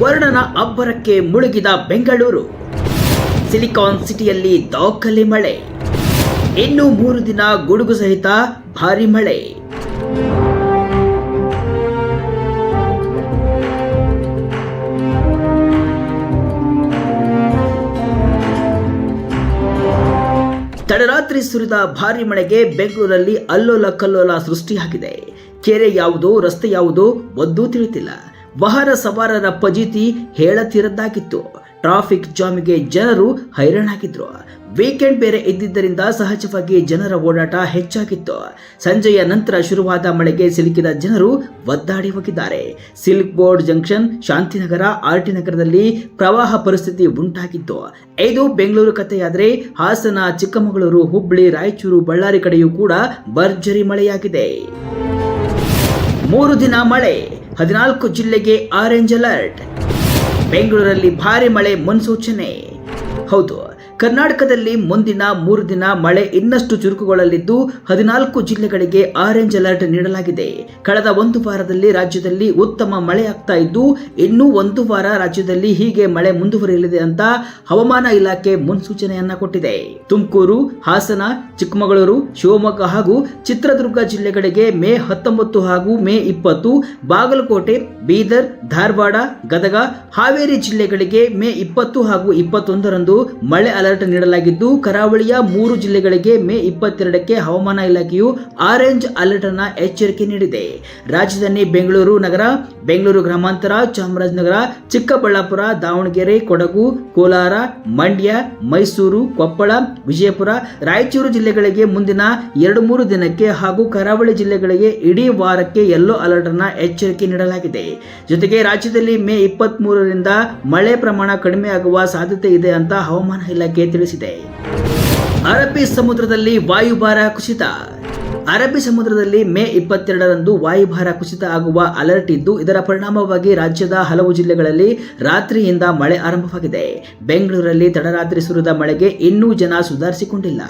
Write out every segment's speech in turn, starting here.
ವರ್ಣನ ಅಬ್ಬರಕ್ಕೆ ಮುಳುಗಿದ ಬೆಂಗಳೂರು. ಸಿಲಿಕಾನ್ ಸಿಟಿಯಲ್ಲಿ ದಾಖಲೆ ಮಳೆ. ಇನ್ನು ಮೂರು ದಿನ ಗುಡುಗು ಸಹಿತ ಭಾರಿ ಮಳೆ. ತಡರಾತ್ರಿ ಸುರಿದ ಭಾರಿ ಮಳೆಗೆ ಬೆಂಗಳೂರಲ್ಲಿ ಅಲ್ಲೋಲ ಕಲ್ಲೋಲ ಸೃಷ್ಟಿಯಾಗಿದೆ. ಕೆರೆ ಯಾವುದೋ, ರಸ್ತೆ ಯಾವುದೋ ಒಂದೂ ತಿಳಿತಿಲ್ಲ. ವಾಹನ ಸವಾರರ ಪಜಿತಿ ಹೇಳತಿರದ್ದಾಗಿತ್ತು. ಟ್ರಾಫಿಕ್ ಜಾಮಿಗೆ ಜನರು ಹೈರಾಣಾಗಿದ್ರು. ವೀಕೆಂಡ್ ಬೇರೆ ಇದ್ದಿದ್ದರಿಂದ ಸಹಜವಾಗಿ ಜನರ ಓಡಾಟ ಹೆಚ್ಚಾಗಿತ್ತು. ಸಂಜೆಯ ನಂತರ ಶುರುವಾದ ಮಳೆಗೆ ಸಿಲುಕಿದ ಜನರು ಒದ್ದಾಡಿ ಹೋಗಿದ್ದಾರೆ. Silk board junction, Shantinagar R T ನಗರದಲ್ಲಿ ಪ್ರವಾಹ ಪರಿಸ್ಥಿತಿ ಉಂಟಾಗಿತ್ತು. ಇದು ಬೆಂಗಳೂರು ಕಥೆಯಾದರೆ ಹಾಸನ ಚಿಕ್ಕಮಗಳೂರು ಹುಬ್ಬಳ್ಳಿ ರಾಯಚೂರು, ಬಳ್ಳಾರಿ ಕಡೆಯೂ ಕೂಡ ಭರ್ಜರಿ ಮಳೆಯಾಗಿದೆ. ಮೂರು ದಿನ ಮಳೆ ಹದಿನಾಲ್ಕು ಜಿಲ್ಲೆಗೆ ಆರೆಂಜ್ ಅಲರ್ಟ್ ಬೆಂಗಳೂರಲ್ಲಿ ಭಾರಿ ಮಳೆ ಮುನ್ಸೂಚನೆ. ಹೌದು ಕರ್ನಾಟಕದಲ್ಲಿ ಮುಂದಿನ ಮೂರು ದಿನ ಮಳೆ ಇನ್ನಷ್ಟು ಚುರುಕುಗೊಳ್ಳಲಿದ್ದು ಹದಿನಾಲ್ಕು ಜಿಲ್ಲೆಗಳಿಗೆ ಆರೆಂಜ್ ಅಲರ್ಟ್ ನೀಡಲಾಗಿದೆ. ಕಳೆದ ಒಂದು ವಾರದಲ್ಲಿ ರಾಜ್ಯದಲ್ಲಿ ಉತ್ತಮ ಮಳೆಯಾಗ್ತಾ ಇದ್ದು, ಇನ್ನೂ ಒಂದು ವಾರ ರಾಜ್ಯದಲ್ಲಿ ಹೀಗೆ ಮಳೆ ಮುಂದುವರಿಯಲಿದೆ ಅಂತ ಹವಾಮಾನ ಇಲಾಖೆ ಮುನ್ಸೂಚನೆಯನ್ನ ಕೊಟ್ಟಿದೆ. ತುಮಕೂರು, ಹಾಸನ, ಚಿಕ್ಕಮಗಳೂರು, ಶಿವಮೊಗ್ಗ ಹಾಗೂ ಚಿತ್ರದುರ್ಗ ಜಿಲ್ಲೆಗಳಿಗೆ ಮೇ ಹತ್ತೊಂಬತ್ತು ಹಾಗೂ ಮೇ ಇಪ್ಪತ್ತು, ಬಾಗಲಕೋಟೆ, ಬೀದರ್, ಧಾರವಾಡ, ಗದಗ, ಹಾವೇರಿ ಜಿಲ್ಲೆಗಳಿಗೆ ಮೇ ಇಪ್ಪತ್ತು ಹಾಗೂ ಇಪ್ಪತ್ತೊಂದರಂದು ಮಳೆ ಅಲರ್ಟ್ ನೀಡಲಾಗಿದ್ದು, ಕರಾವಳಿಯ ಮೂರು ಜಿಲ್ಲೆಗಳಿಗೆ ಮೇ ಇಪ್ಪತ್ತೆರಡಕ್ಕೆ ಹವಾಮಾನ ಇಲಾಖೆಯು ಆರೆಂಜ್ ಅಲರ್ಟ್ ಅನ್ನ ಎಚ್ಚರಿಕೆ ನೀಡಿದೆ. ರಾಜಧಾನಿ ಬೆಂಗಳೂರು ನಗರ, ಬೆಂಗಳೂರು ಗ್ರಾಮಾಂತರ, ಚಾಮರಾಜನಗರ, ಚಿಕ್ಕಬಳ್ಳಾಪುರ, ದಾವಣಗೆರೆ, ಕೊಡಗು, ಕೋಲಾರ, ಮಂಡ್ಯ, ಮೈಸೂರು, ಕೊಪ್ಪಳ, ವಿಜಯಪುರ, ರಾಯಚೂರು ಜಿಲ್ಲೆಗಳಿಗೆ ಮುಂದಿನ ಎರಡು ಮೂರು ದಿನಕ್ಕೆ ಹಾಗೂ ಕರಾವಳಿ ಜಿಲ್ಲೆಗಳಿಗೆ ಇಡೀ ವಾರಕ್ಕೆ ಯೆಲ್ಲೋ ಅಲರ್ಟ್ ಅನ್ನ ಎಚ್ಚರಿಕೆ ನೀಡಲಾಗಿದೆ. ಜೊತೆಗೆ ರಾಜ್ಯದಲ್ಲಿ ಮೇ ಇಪ್ಪತ್ತ್ ಮೂರರಿಂದ ಮಳೆ ಪ್ರಮಾಣ ಕಡಿಮೆಯಾಗುವ ಸಾಧ್ಯತೆ ಇದೆ ಅಂತ ಹವಾಮಾನ ಇಲಾಖೆ ತಿಳಿಸಿದೆ. ಅರಬ್ಬಿ ಸಮುದ್ರದಲ್ಲಿ ವಾಯುಭಾರ ಕುಸಿತ. ಅರಬ್ಬಿ ಸಮುದ್ರದಲ್ಲಿ ಮೇ ಇಪ್ಪತ್ತೆರಡರಂದು ವಾಯುಭಾರ ಕುಸಿತ ಆಗುವ ಅಲರ್ಟ್ ಇದ್ದು, ಇದರ ಪರಿಣಾಮವಾಗಿ ರಾಜ್ಯದ ಹಲವು ಜಿಲ್ಲೆಗಳಲ್ಲಿ ರಾತ್ರಿಯಿಂದ ಮಳೆ ಆರಂಭವಾಗಿದೆ. ಬೆಂಗಳೂರಲ್ಲಿ ತಡರಾತ್ರಿ ಸುರಿದ ಮಳೆಗೆ ಇನ್ನೂ ಜನ ಸುಧಾರಿಸಿಕೊಂಡಿಲ್ಲ.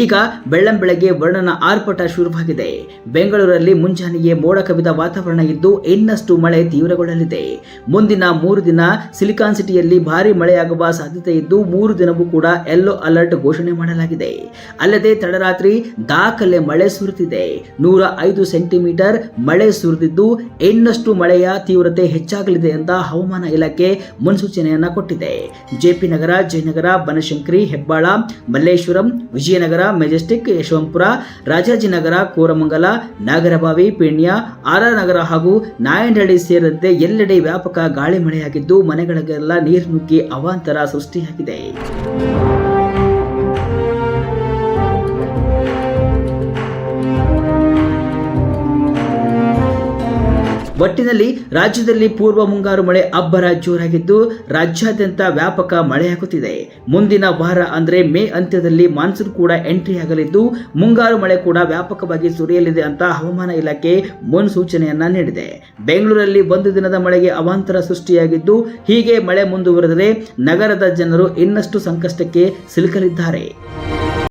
ಈಗ ಬೆಳ್ಳಂಬೆಳಗ್ಗೆ ವರ್ಣನ ಆರ್ಭಟ ಶುರುವಾಗಿದೆ. ಬೆಂಗಳೂರಲ್ಲಿ ಮುಂಜಾನೆಯೇ ಮೋಡ ಕವಿದ ವಾತಾವರಣ ಇದ್ದು, ಇನ್ನಷ್ಟು ಮಳೆ ತೀವ್ರಗೊಳ್ಳಲಿದೆ. ಮುಂದಿನ ಮೂರು ದಿನ ಸಿಲಿಕಾನ್ ಸಿಟಿಯಲ್ಲಿ ಭಾರಿ ಮಳೆಯಾಗುವ ಸಾಧ್ಯತೆ ಇದ್ದು, ಮೂರು ದಿನವೂ ಕೂಡ ಯೆಲ್ಲೋ ಅಲರ್ಟ್ ಘೋಷಣೆ ಮಾಡಲಾಗಿದೆ. ಅಲ್ಲದೆ ತಡರಾತ್ರಿ ದಾಖಲೆ ಮಳೆ ಸುರಿದಿದೆ. ನೂರ ಐದು ಸೆಂಟಿಮೀಟರ್ ಮಳೆ ಸುರಿದಿದ್ದು, ಇನ್ನಷ್ಟು ಮಳೆಯ ತೀವ್ರತೆ ಹೆಚ್ಚಾಗಲಿದೆ ಅಂತ ಹವಾಮಾನ ಇಲಾಖೆ ಮುನ್ಸೂಚನೆಯನ್ನ ಕೊಟ್ಟಿದೆ. JP Nagar, Jayanagar, Banashankari, Hebbal, Malleshwaram, Vijayanagar, Majestic, Yeshwanthpur, Rajajinagar, Koramangala, Nagarabhavi, Peenya R Nagar ಹಾಗೂ ನಾಯಂಡಹಳ್ಳಿ ಸೇರಿದಂತೆ ಎಲ್ಲೆಡೆ ವ್ಯಾಪಕ ಗಾಳಿ ಮಳೆಯಾಗಿದ್ದು, ಮನೆಗಳಿಗೆಲ್ಲ ನೀರು ನುಗ್ಗಿ ಅವಾಂತರ ಸೃಷ್ಟಿಯಾಗಿದೆ. ಒಟ್ಟಿನಲ್ಲಿ ರಾಜ್ಯದಲ್ಲಿ ಪೂರ್ವ ಮುಂಗಾರು ಮಳೆ ಅಬ್ಬರ ಜೋರಾಗಿದ್ದು, ರಾಜ್ಯಾದ್ಯಂತ ವ್ಯಾಪಕ ಮಳೆಯಾಗುತ್ತಿದೆ ಮುಂದಿನ ವಾರ ಅಂದ್ರೆ ಮೇ ಅಂತ್ಯದಲ್ಲಿ ಮಾನ್ಸೂನ್ ಕೂಡ ಎಂಟ್ರಿ ಆಗಲಿದ್ದು, ಮುಂಗಾರು ಮಳೆ ಕೂಡ ವ್ಯಾಪಕವಾಗಿ ಸುರಿಯಲಿದೆ ಅಂತ ಹವಾಮಾನ ಇಲಾಖೆ ಮುನ್ಸೂಚನೆಯನ್ನ ನೀಡಿದೆ. ಬೆಂಗಳೂರಲ್ಲಿ ಒಂದು ದಿನದ ಮಳೆಗೆ ಅವಾಂತರ ಸೃಷ್ಟಿಯಾಗಿದ್ದು, ಹೀಗೆ ಮಳೆ ಮುಂದುವರೆದರೆ ನಗರದ ಜನರು ಇನ್ನಷ್ಟು ಸಂಕಷ್ಟಕ್ಕೆ ಸಿಲುಕಲಿದ್ದಾರೆ.